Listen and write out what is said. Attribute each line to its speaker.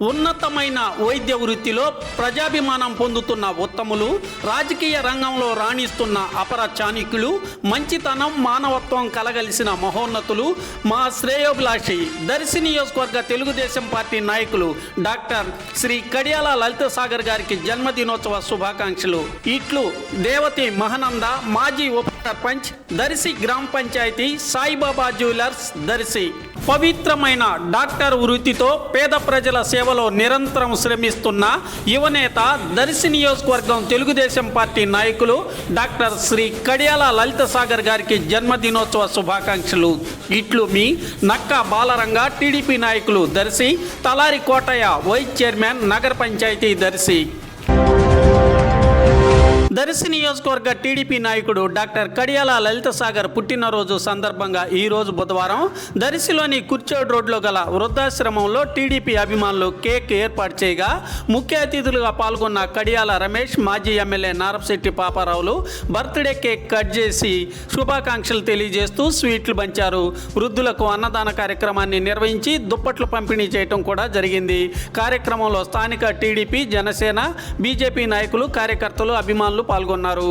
Speaker 1: ఉన్నతమైన వైద్య వృత్తిలో ప్రజాభిమానం పొందుతున్న ఉత్తములు రాజకీయ రంగంలో రాణిస్తున్న అపర చాణిక్యులు మంచితనం మానవత్వం కలగలిసిన మహోన్నతులు మా శ్రేయోభిలాషి దర్శి నియోజకవర్గ తెలుగుదేశం పార్టీ నాయకులు డాక్టర్ శ్రీ కడియాల లలిత సాగర్ గారికి జన్మదినోత్సవ శుభాకాంక్షలు. ఇట్లు దేవతి మహానంద మాజీ ఉప సర్పంచ్ దర్శి గ్రామ పంచాయతీ సాయిబాబా జ్యువెలర్స్ దర్శి. పవిత్రమైన డాక్టర్ వృత్తితో పేద ప్రజల సేవలో నిరంతరం శ్రమిస్తున్న యువనేత దర్శి నియోజకవర్గం తెలుగుదేశం పార్టీ నాయకులు డాక్టర్ శ్రీ కడియాల లలిత సాగర్ గారికి జన్మదినోత్సవ శుభాకాంక్షలు. ఇట్లు మీ నక్క బాలరంగ టీడీపీ నాయకులు దర్శి తలారి కోటయ్య వైస్ చైర్మన్ నగర పంచాయతీ దర్శి. దర్శి నియోజకవర్గ టీడీపీ నాయకుడు డాక్టర్ కడియాల లలిత సాగర్ పుట్టినరోజు సందర్భంగా ఈరోజు బుధవారం దర్శిలోని కుర్చోడ్ రోడ్లో గల వృద్ధాశ్రమంలో టీడీపీ అభిమానులు కేక్ ఏర్పాటు చేయగా ముఖ్య అతిథులుగా పాల్గొన్న కడియాల రమేష్ మాజీ ఎమ్మెల్యే నారపశెట్టి పాపారావులు బర్త్డే కేక్ కట్ చేసి శుభాకాంక్షలు తెలియజేస్తూ స్వీట్లు పంచారు. వృద్ధులకు అన్నదాన కార్యక్రమాన్ని నిర్వహించి దుప్పట్లు పంపిణీ చేయటం కూడా జరిగింది. కార్యక్రమంలో స్థానిక టీడీపీ జనసేన బీజేపీ నాయకులు కార్యకర్తలు అభిమానులు పాల్గొన్నారు.